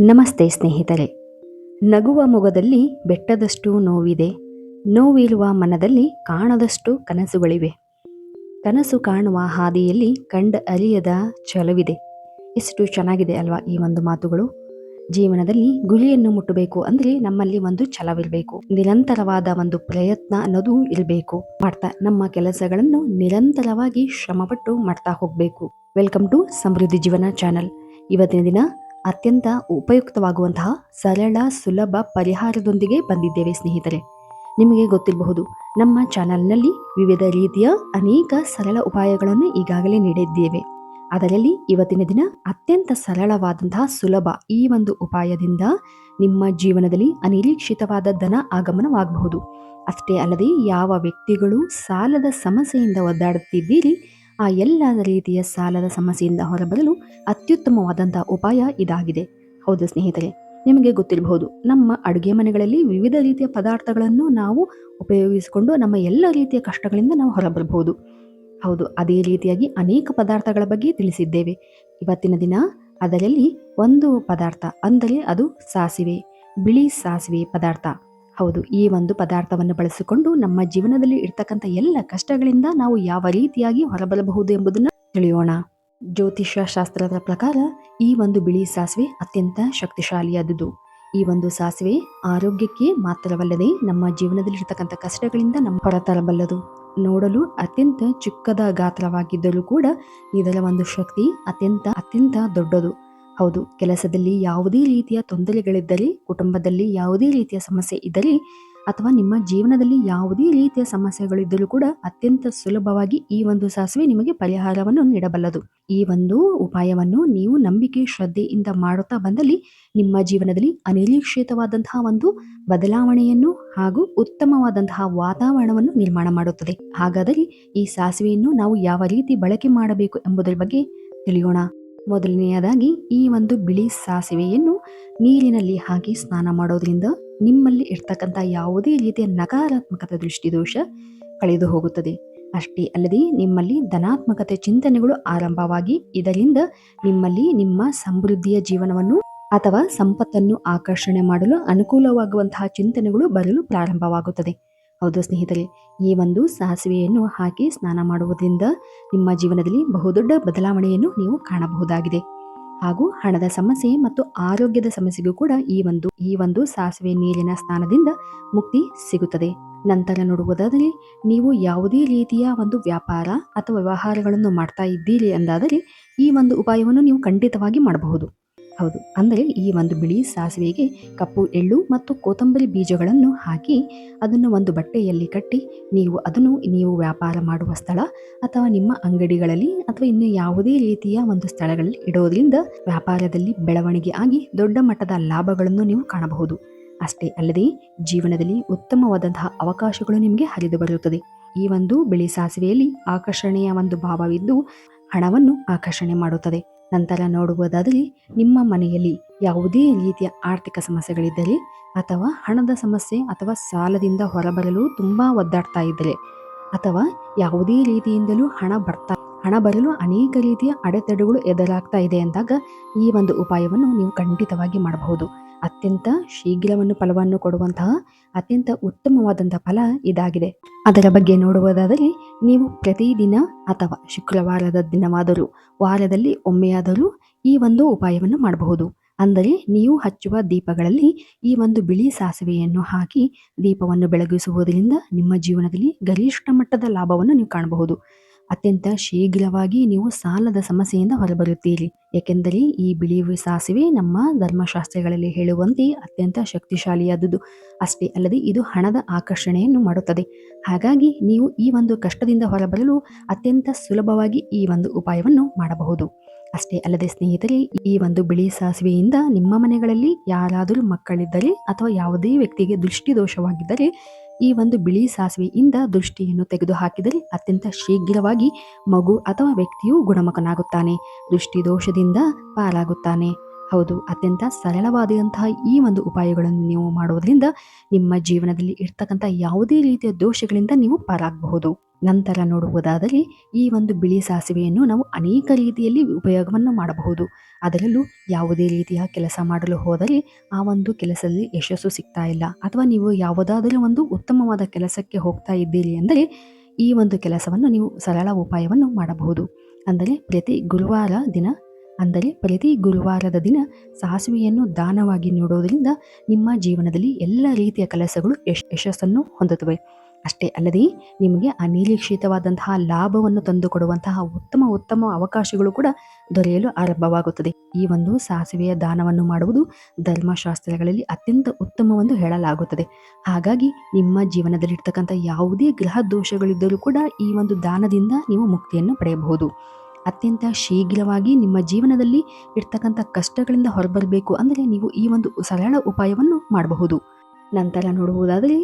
ನಮಸ್ತೆ ಸ್ನೇಹಿತರೆ. ನಗುವ ಮೊಗದಲ್ಲಿ ಬೆಟ್ಟದಷ್ಟು ನೋವಿದೆ. ನೋವಿರುವ ಮನದಲ್ಲಿ ಕಾಣದಷ್ಟು ಕನಸುಗಳಿವೆ. ಕನಸು ಕಾಣುವ ಹಾದಿಯಲ್ಲಿ ಕಂಡ ಅರಿಯದ ಛಲವಿದೆ. ಎಷ್ಟು ಚೆನ್ನಾಗಿದೆ ಅಲ್ವಾ ಈ ಒಂದು ಮಾತುಗಳು. ಜೀವನದಲ್ಲಿ ಗುರಿಯನ್ನು ಮುಟ್ಟಬೇಕು ಅಂದರೆ ನಮ್ಮಲ್ಲಿ ಒಂದು ಛಲವಿರಬೇಕು. ನಿರಂತರವಾದ ಒಂದು ಪ್ರಯತ್ನ ಅನ್ನೋದು ಇರಬೇಕು. ಮಾಡ್ತಾ ನಮ್ಮ ಕೆಲಸಗಳನ್ನು ನಿರಂತರವಾಗಿ ಶ್ರಮಪಟ್ಟು ಮಾಡ್ತಾ ಹೋಗಬೇಕು. ವೆಲ್ಕಮ್ ಟು ಸಮೃದ್ಧಿ ಜೀವನ ಚಾನಲ್. ಇವತ್ತಿನ ದಿನ ಅತ್ಯಂತ ಉಪಯುಕ್ತವಾಗುವಂತಹ ಸರಳ ಸುಲಭ ಪರಿಹಾರದೊಂದಿಗೆ ಬಂದಿದ್ದೇವೆ ಸ್ನೇಹಿತರೆ. ನಿಮಗೆ ಗೊತ್ತಿರಬಹುದು, ನಮ್ಮ ಚಾನಲ್ನಲ್ಲಿ ವಿವಿಧ ರೀತಿಯ ಅನೇಕ ಸರಳ ಉಪಾಯಗಳನ್ನು ಈಗಾಗಲೇ ನೀಡಿದ್ದೇವೆ. ಅದರಲ್ಲಿ ಇವತ್ತಿನ ದಿನ ಅತ್ಯಂತ ಸರಳವಾದಂತಹ ಸುಲಭ ಈ ಒಂದು ಉಪಾಯದಿಂದ ನಿಮ್ಮ ಜೀವನದಲ್ಲಿ ಅನಿರೀಕ್ಷಿತವಾದ ಧನ ಆಗಮನವಾಗಬಹುದು. ಅಷ್ಟೇ ಅಲ್ಲದೆ ಯಾವ ವ್ಯಕ್ತಿಗಳು ಸಾಲದ ಸಮಸ್ಯೆಯಿಂದ ಒದ್ದಾಡುತ್ತಿದ್ದೀರಿ ಆ ಎಲ್ಲ ರೀತಿಯ ಸಾಲದ ಸಮಸ್ಯೆಯಿಂದ ಹೊರಬರಲು ಅತ್ಯುತ್ತಮವಾದಂತಹ ಉಪಾಯ ಇದಾಗಿದೆ. ಹೌದು ಸ್ನೇಹಿತರೆ, ನಿಮಗೆ ಗೊತ್ತಿರಬಹುದು, ನಮ್ಮ ಅಡುಗೆ ಮನೆಗಳಲ್ಲಿ ವಿವಿಧ ರೀತಿಯ ಪದಾರ್ಥಗಳನ್ನು ನಾವು ಉಪಯೋಗಿಸಿಕೊಂಡು ನಮ್ಮ ಎಲ್ಲ ರೀತಿಯ ಕಷ್ಟಗಳಿಂದ ನಾವು ಹೊರಬರಬಹುದು ಹೌದು, ಅದೇ ರೀತಿಯಾಗಿ ಅನೇಕ ಪದಾರ್ಥಗಳ ಬಗ್ಗೆ ತಿಳಿಸಿದ್ದೇವೆ. ಇವತ್ತಿನ ದಿನ ಅದರಲ್ಲಿ ಒಂದು ಪದಾರ್ಥ, ಅಂದರೆ ಅದು ಸಾಸಿವೆ, ಬಿಳಿ ಸಾಸಿವೆ ಪದಾರ್ಥ. ಹೌದು, ಈ ಒಂದು ಪದಾರ್ಥವನ್ನು ಬಳಸಿಕೊಂಡು ನಮ್ಮ ಜೀವನದಲ್ಲಿ ಇರ್ತಕ್ಕಂಥ ಎಲ್ಲ ಕಷ್ಟಗಳಿಂದ ನಾವು ಯಾವ ರೀತಿಯಾಗಿ ಹೊರಬರಬಹುದು ಎಂಬುದನ್ನು ತಿಳಿಯೋಣ. ಜ್ಯೋತಿಷ್ಯ ಶಾಸ್ತ್ರದ ಪ್ರಕಾರ ಈ ಒಂದು ಬಿಳಿ ಸಾಸಿವೆ ಅತ್ಯಂತ ಶಕ್ತಿಶಾಲಿಯಾದುದು. ಈ ಒಂದು ಸಾಸಿವೆ ಆರೋಗ್ಯಕ್ಕೆ ಮಾತ್ರವಲ್ಲದೆ ನಮ್ಮ ಜೀವನದಲ್ಲಿ ಇರ್ತಕ್ಕಂಥ ಕಷ್ಟಗಳಿಂದ ನಮ್ಮ ಹೊರತರಬಲ್ಲದು. ನೋಡಲು ಅತ್ಯಂತ ಚಿಕ್ಕದ ಗಾತ್ರವಾಗಿದ್ದರೂ ಕೂಡ ಇದರ ಒಂದು ಶಕ್ತಿ ಅತ್ಯಂತ ಅತ್ಯಂತ ದೊಡ್ಡದು. ಹೌದು, ಕೆಲಸದಲ್ಲಿ ಯಾವುದೇ ರೀತಿಯ ತೊಂದರೆಗಳಿದ್ದರೆ ಕುಟುಂಬದಲ್ಲಿ ಯಾವುದೇ ರೀತಿಯ ಸಮಸ್ಯೆ ಇದ್ದರೆ ಅಥವಾ ನಿಮ್ಮ ಜೀವನದಲ್ಲಿ ಯಾವುದೇ ರೀತಿಯ ಸಮಸ್ಯೆಗಳಿದ್ದರೂ ಕೂಡ ಅತ್ಯಂತ ಸುಲಭವಾಗಿ ಈ ಒಂದು ಸಾಸಿವೆ ನಿಮಗೆ ಪರಿಹಾರವನ್ನು ನೀಡಬಲ್ಲದು. ಈ ಒಂದು ಉಪಾಯವನ್ನು ನೀವು ನಂಬಿಕೆ, ಶ್ರದ್ಧೆಯಿಂದ ಮಾಡುತ್ತಾ ಬಂದಲ್ಲಿ ನಿಮ್ಮ ಜೀವನದಲ್ಲಿ ಅನಿರೀಕ್ಷಿತವಾದಂತಹ ಒಂದು ಬದಲಾವಣೆಯನ್ನು ಹಾಗೂ ಉತ್ತಮವಾದಂತಹ ವಾತಾವರಣವನ್ನು ನಿರ್ಮಾಣ ಮಾಡುತ್ತದೆ. ಹಾಗಾದರೆ ಈ ಸಾಸಿವೆಯನ್ನು ನಾವು ಯಾವ ರೀತಿ ಬಳಕೆ ಮಾಡಬೇಕು ಎಂಬುದರ ಬಗ್ಗೆ ತಿಳಿಯೋಣ. ಮೊದಲನೆಯದಾಗಿ ಈ ಒಂದು ಬಿಳಿ ಸಾಸಿವೆಯನ್ನು ನೀರಿನಲ್ಲಿ ಹಾಕಿ ಸ್ನಾನ ಮಾಡೋದ್ರಿಂದ ನಿಮ್ಮಲ್ಲಿ ಇರ್ತಕ್ಕಂಥ ಯಾವುದೇ ರೀತಿಯ ನಕಾರಾತ್ಮಕತೆ ದೃಷ್ಟಿದೋಷ ಕಳೆದು ಹೋಗುತ್ತದೆ. ಅಷ್ಟೇ ಅಲ್ಲದೆ ನಿಮ್ಮಲ್ಲಿ ಧನಾತ್ಮಕತೆ ಚಿಂತನೆಗಳು ಆರಂಭವಾಗಿ ಇದರಿಂದ ನಿಮ್ಮಲ್ಲಿ ನಿಮ್ಮ ಸಮೃದ್ಧಿಯ ಜೀವನವನ್ನು ಅಥವಾ ಸಂಪತ್ತನ್ನು ಆಕರ್ಷಣೆ ಮಾಡಲು ಅನುಕೂಲವಾಗುವಂತಹ ಚಿಂತನೆಗಳು ಬರಲು ಪ್ರಾರಂಭವಾಗುತ್ತದೆ. ಹೌದು ಸ್ನೇಹಿತರೆ, ಈ ಒಂದು ಸಾಸಿವೆಯನ್ನು ಹಾಕಿ ಸ್ನಾನ ಮಾಡುವುದರಿಂದ ನಿಮ್ಮ ಜೀವನದಲ್ಲಿ ಬಹುದೊಡ್ಡ ಬದಲಾವಣೆಯನ್ನು ನೀವು ಕಾಣಬಹುದಾಗಿದೆ. ಹಾಗೂ ಹಣದ ಸಮಸ್ಯೆ ಮತ್ತು ಆರೋಗ್ಯದ ಸಮಸ್ಯೆಗೂ ಕೂಡ ಈ ಒಂದು ಈ ಒಂದು ಸಾಸಿವೆ ನೀರಿನ ಸ್ನಾನದಿಂದ ಮುಕ್ತಿ ಸಿಗುತ್ತದೆ. ನಂತರ ನೋಡುವುದಾದರೆ, ನೀವು ಯಾವುದೇ ರೀತಿಯ ಒಂದು ವ್ಯಾಪಾರ ಅಥವಾ ವ್ಯವಹಾರಗಳನ್ನು ಮಾಡ್ತಾ ಇದ್ದೀರಿ ಎಂದಾದರೆ ಈ ಒಂದು ಉಪಾಯವನ್ನು ನೀವು ಖಂಡಿತವಾಗಿ ಮಾಡಬಹುದು. ಹೌದು. ಅಂದರೆ ಈ ಒಂದು ಬಿಳಿ ಸಾಸಿವೆಗೆ ಕಪ್ಪು ಎಳ್ಳು ಮತ್ತು ಕೊತ್ತಂಬರಿ ಬೀಜಗಳನ್ನು ಹಾಕಿ ಅದನ್ನು ಒಂದು ಬಟ್ಟೆಯಲ್ಲಿ ಕಟ್ಟಿ ನೀವು ಅದನ್ನು ನೀವು ವ್ಯಾಪಾರ ಮಾಡುವ ಸ್ಥಳ ಅಥವಾ ನಿಮ್ಮ ಅಂಗಡಿಗಳಲ್ಲಿ ಅಥವಾ ಇನ್ನು ಯಾವುದೇ ರೀತಿಯ ಒಂದು ಸ್ಥಳಗಳಲ್ಲಿ ಇಡೋದ್ರಿಂದ ವ್ಯಾಪಾರದಲ್ಲಿ ಬೆಳವಣಿಗೆ ಆಗಿ ದೊಡ್ಡ ಮಟ್ಟದ ಲಾಭಗಳನ್ನು ನೀವು ಕಾಣಬಹುದು. ಅಷ್ಟೇ ಅಲ್ಲದೆ ಜೀವನದಲ್ಲಿ ಉತ್ತಮವಾದಂತಹ ಅವಕಾಶಗಳು ನಿಮಗೆ ಹರಿದು ಬರುತ್ತದೆ. ಈ ಒಂದು ಬಿಳಿ ಸಾಸಿವೆಯಲ್ಲಿ ಆಕರ್ಷಣೆಯ ಒಂದು ಭಾವವಿದ್ದು ಹಣವನ್ನು ಆಕರ್ಷಣೆ ಮಾಡುತ್ತದೆ. ನಂತರ ನೋಡುವುದಾದರೆ ನಿಮ್ಮ ಮನೆಯಲ್ಲಿ ಯಾವುದೇ ರೀತಿಯ ಆರ್ಥಿಕ ಸಮಸ್ಯೆಗಳಿದ್ದರೆ ಅಥವಾ ಹಣದ ಸಮಸ್ಯೆ ಅಥವಾ ಸಾಲದಿಂದ ಹೊರಬರಲು ತುಂಬ ಒದ್ದಾಡ್ತಾ ಇದ್ದರೆ ಅಥವಾ ಯಾವುದೇ ರೀತಿಯಿಂದಲೂ ಹಣ ಬರ್ತಾ, ಹಣ ಬರಲು ಅನೇಕ ರೀತಿಯ ಅಡೆತಡೆಗಳು ಎದುರಾಗ್ತಾ ಇದೆ ಅಂದಾಗ ಈ ಒಂದು ಉಪಾಯವನ್ನು ನೀವು ಖಂಡಿತವಾಗಿ ಮಾಡಬಹುದು. ಅತ್ಯಂತ ಶೀಘ್ರವನ್ನು ಫಲವನ್ನು ಕೊಡುವಂತಹ ಅತ್ಯಂತ ಉತ್ತಮವಾದಂತಹ ಫಲ ಇದಾಗಿದೆ. ಅದರ ಬಗ್ಗೆ ನೋಡುವುದಾದರೆ ನೀವು ಪ್ರತಿದಿನ ಅಥವಾ ಶುಕ್ರವಾರದ ದಿನವಾದರೂ ವಾರದಲ್ಲಿ ಒಮ್ಮೆಯಾದರೂ ಈ ಒಂದು ಉಪಾಯವನ್ನು ಮಾಡಬಹುದು. ಅಂದರೆ ನೀವು ಹಚ್ಚುವ ದೀಪಗಳಲ್ಲಿ ಈ ಒಂದು ಬಿಳಿ ಸಾಸಿವೆಯನ್ನು ಹಾಕಿ ದೀಪವನ್ನು ಬೆಳಗಿಸುವುದರಿಂದ ನಿಮ್ಮ ಜೀವನದಲ್ಲಿ ಗರಿಷ್ಠ ಮಟ್ಟದ ಲಾಭವನ್ನು ನೀವು ಕಾಣಬಹುದು. ಅತ್ಯಂತ ಶೀಘ್ರವಾಗಿ ನೀವು ಸಾಲದ ಸಮಸ್ಯೆಯಿಂದ ಹೊರಬರುತ್ತೀರಿ. ಏಕೆಂದರೆ ಈ ಬಿಳಿ ಸಾಸಿವೆ ನಮ್ಮ ಧರ್ಮಶಾಸ್ತ್ರಗಳಲ್ಲಿ ಹೇಳುವಂತೆ ಅತ್ಯಂತ ಶಕ್ತಿಶಾಲಿಯಾದುದು. ಅಷ್ಟೇ ಅಲ್ಲದೆ ಇದು ಹಣದ ಆಕರ್ಷಣೆಯನ್ನು ಮಾಡುತ್ತದೆ. ಹಾಗಾಗಿ ನೀವು ಈ ಒಂದು ಕಷ್ಟದಿಂದ ಹೊರಬರಲು ಅತ್ಯಂತ ಸುಲಭವಾಗಿ ಈ ಒಂದು ಉಪಾಯವನ್ನು ಮಾಡಬಹುದು. ಅಷ್ಟೇ ಅಲ್ಲದೆ ಸ್ನೇಹಿತರೆ, ಈ ಒಂದು ಬಿಳಿ ಸಾಸಿವೆಯಿಂದ ನಿಮ್ಮ ಮನೆಗಳಲ್ಲಿ ಯಾರಾದರೂ ಮಕ್ಕಳಿದ್ದರೆ ಅಥವಾ ಯಾವುದೇ ವ್ಯಕ್ತಿಗೆ ದೃಷ್ಟಿ ದೋಷವಾಗಿದ್ದರೆ ಈ ಒಂದು ಬಿಳಿ ಸಾಸಿವೆಯಿಂದ ದೃಷ್ಟಿಯನ್ನು ತೆಗೆದುಹಾಕಿದರೆ ಅತ್ಯಂತ ಶೀಘ್ರವಾಗಿ ಮಗು ಅಥವಾ ವ್ಯಕ್ತಿಯು ಗುಣಮುಖನಾಗುತ್ತಾನೆ ದೃಷ್ಟಿ ದೋಷದಿಂದ ಪಾರಾಗುತ್ತಾನೆ ಹೌದು, ಅತ್ಯಂತ ಸರಳವಾದಂತಹ ಈ ಒಂದು ಉಪಾಯಗಳನ್ನು ನೀವು ಮಾಡುವುದರಿಂದ ನಿಮ್ಮ ಜೀವನದಲ್ಲಿ ಇರ್ತಕ್ಕಂಥ ಯಾವುದೇ ರೀತಿಯ ದೋಷಗಳಿಂದ ನೀವು ಪಾರಾಗಬಹುದು ನಂತರ ನೋಡುವುದಾದರೆ ಈ ಒಂದು ಬಿಳಿ ಸಾಸಿವೆಯನ್ನು ನಾವು ಅನೇಕ ರೀತಿಯಲ್ಲಿ ಉಪಯೋಗವನ್ನು ಮಾಡಬಹುದು. ಅದರಲ್ಲೂ ಯಾವುದೇ ರೀತಿಯ ಕೆಲಸ ಮಾಡಲು ಹೋದರೆ ಆ ಒಂದು ಕೆಲಸದಲ್ಲಿ ಯಶಸ್ಸು ಸಿಗ್ತಾ ಇಲ್ಲ. ಅಥವಾ ನೀವು ಯಾವುದಾದರೂ ಒಂದು ಉತ್ತಮವಾದ ಕೆಲಸಕ್ಕೆ ಹೋಗ್ತಾ ಇದ್ದೀರಿ ಅಂದರೆ ಈ ಒಂದು ಕೆಲಸವನ್ನು ನೀವು ಸರಳ ಉಪಾಯವನ್ನು ಮಾಡಬಹುದು. ಅಂದರೆ ಪ್ರತಿ ಗುರುವಾರ ದಿನ, ಅಂದರೆ ಪ್ರತಿ ಗುರುವಾರದ ದಿನ ಸಾಸಿವೆಯನ್ನು ದಾನವಾಗಿ ನೀಡೋದರಿಂದ ನಿಮ್ಮ ಜೀವನದಲ್ಲಿ ಎಲ್ಲ ರೀತಿಯ ಕೆಲಸಗಳು ಯಶ್, ಯಶಸ್ಸನ್ನು ಹೊಂದುತ್ತವೆ. ಅಷ್ಟೇ ಅಲ್ಲದೆ ನಿಮಗೆ ಅನಿರೀಕ್ಷಿತವಾದಂತಹ ಲಾಭವನ್ನು ತಂದುಕೊಡುವಂತಹ ಉತ್ತಮ ಉತ್ತಮ ಅವಕಾಶಗಳು ಕೂಡ ದೊರೆಯಲು ಆರಂಭವಾಗುತ್ತದೆ. ಈ ಒಂದು ಸಾಸಿವೆಯ ದಾನವನ್ನು ಮಾಡುವುದು ಧರ್ಮಶಾಸ್ತ್ರಗಳಲ್ಲಿ ಅತ್ಯಂತ ಉತ್ತಮವೆಂದು ಹೇಳಲಾಗುತ್ತದೆ. ಹಾಗಾಗಿ ನಿಮ್ಮ ಜೀವನದಲ್ಲಿರ್ತಕ್ಕಂಥ ಯಾವುದೇ ಗ್ರಹ ದೋಷಗಳಿದ್ದರೂ ಕೂಡ ಈ ಒಂದು ದಾನದಿಂದ ನೀವು ಮುಕ್ತಿಯನ್ನು ಪಡೆಯಬಹುದು. ಅತ್ಯಂತ ಶೀಘ್ರವಾಗಿ ನಿಮ್ಮ ಜೀವನದಲ್ಲಿ ಇರ್ತಕ್ಕಂಥ ಕಷ್ಟಗಳಿಂದ ಹೊರಬರಬೇಕು ಅಂದರೆ ನೀವು ಈ ಒಂದು ಸರಳ ಉಪಾಯವನ್ನು ಮಾಡಬಹುದು. ನಂತರ ನೋಡುವುದಾದರೆ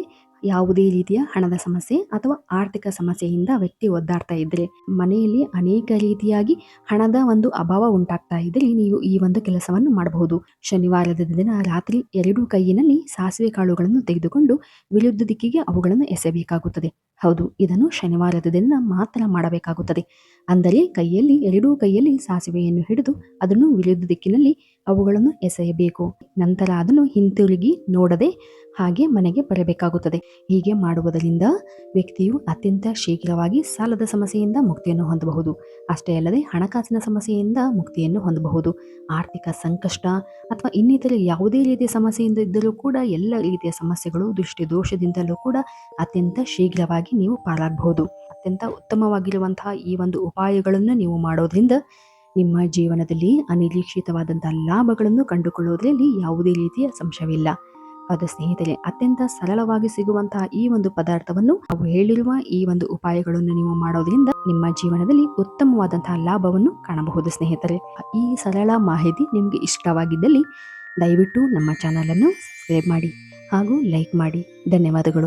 ಯಾವುದೇ ರೀತಿಯ ಹಣದ ಸಮಸ್ಯೆ ಅಥವಾ ಆರ್ಥಿಕ ಸಮಸ್ಯೆಯಿಂದ ವ್ಯಕ್ತಿ ಒದ್ದಾಡ್ತಾ ಇದ್ದರೆ, ಮನೆಯಲ್ಲಿ ಅನೇಕ ರೀತಿಯಾಗಿ ಹಣದ ಒಂದು ಅಭಾವ ಉಂಟಾಗ್ತಾ ಇದ್ದರೆ ನೀವು ಈ ಒಂದು ಕೆಲಸವನ್ನು ಮಾಡಬಹುದು. ಶನಿವಾರದ ದಿನ ರಾತ್ರಿ ಎರಡು ಕೈಯಿನಲ್ಲಿ ಸಾಸಿವೆ ಕಾಳುಗಳನ್ನು ತೆಗೆದುಕೊಂಡು ವಿರುದ್ಧ ದಿಕ್ಕಿಗೆ ಅವುಗಳನ್ನು ಎಸೆಯಬೇಕಾಗುತ್ತದೆ. ಹೌದು, ಇದನ್ನು ಶನಿವಾರದ ದಿನ ಮಾತ್ರ ಮಾಡಬೇಕಾಗುತ್ತದೆ. ಅಂದರೆ ಕೈಯಲ್ಲಿ, ಎರಡೂ ಕೈಯಲ್ಲಿ ಸಾಸಿವೆಯನ್ನು ಹಿಡಿದು ಅದನ್ನು ವಿರುದ್ಧ ದಿಕ್ಕಿನಲ್ಲಿ ಅವುಗಳನ್ನು ಎಸೆಯಬೇಕು. ನಂತರ ಅದನ್ನು ಹಿಂತಿರುಗಿ ನೋಡದೆ ಹಾಗೆ ಮನೆಗೆ ಬರಬೇಕಾಗುತ್ತದೆ. ಹೀಗೆ ಮಾಡುವುದರಿಂದ ವ್ಯಕ್ತಿಯು ಅತ್ಯಂತ ಶೀಘ್ರವಾಗಿ ಸಾಲದ ಸಮಸ್ಯೆಯಿಂದ ಮುಕ್ತಿಯನ್ನು ಹೊಂದಬಹುದು. ಅಷ್ಟೇ ಅಲ್ಲದೆ ಹಣಕಾಸಿನ ಸಮಸ್ಯೆಯಿಂದ ಮುಕ್ತಿಯನ್ನು ಹೊಂದಬಹುದು. ಆರ್ಥಿಕ ಸಂಕಷ್ಟ ಅಥವಾ ಇನ್ನಿತರ ಯಾವುದೇ ರೀತಿಯ ಸಮಸ್ಯೆಯಿಂದ ಇದ್ದರೂ ಕೂಡ ಎಲ್ಲ ರೀತಿಯ ಸಮಸ್ಯೆಗಳು ದೃಷ್ಟಿ ದೋಷದಿಂದಲೂ ಕೂಡ ಅತ್ಯಂತ ಶೀಘ್ರವಾಗಿ ನೀವು ಪಾಲಾಗಬಹುದು. ಅತ್ಯಂತ ಉತ್ತಮವಾಗಿರುವಂತಹ ಈ ಒಂದು ಉಪಾಯಗಳನ್ನು ನೀವು ಮಾಡೋದ್ರಿಂದ ನಿಮ್ಮ ಜೀವನದಲ್ಲಿ ಅನಿರೀಕ್ಷಿತವಾದಂತಹ ಲಾಭಗಳನ್ನು ಕಂಡುಕೊಳ್ಳುವುದರಲ್ಲಿ ಯಾವುದೇ ರೀತಿಯ ಸಂಶಯವಿಲ್ಲ. ಅದು ಸ್ನೇಹಿತರೆ, ಅತ್ಯಂತ ಸರಳವಾಗಿ ಸಿಗುವಂತಹ ಈ ಒಂದು ಪದಾರ್ಥವನ್ನು ನಾವು ಹೇಳಿರುವ ಈ ಒಂದು ಉಪಾಯಗಳನ್ನು ನೀವು ಮಾಡೋದ್ರಿಂದ ನಿಮ್ಮ ಜೀವನದಲ್ಲಿ ಉತ್ತಮವಾದಂತಹ ಲಾಭವನ್ನು ಕಾಣಬಹುದು ಸ್ನೇಹಿತರೆ. ಈ ಸರಳ ಮಾಹಿತಿ ನಿಮಗೆ ಇಷ್ಟವಾಗಿದ್ದಲ್ಲಿ ದಯವಿಟ್ಟು ನಮ್ಮ ಚಾನಲನ್ನು ಸಬ್ಸ್ಕ್ರೈಬ್ ಮಾಡಿ ಹಾಗೂ ಲೈಕ್ ಮಾಡಿ. ಧನ್ಯವಾದಗಳು.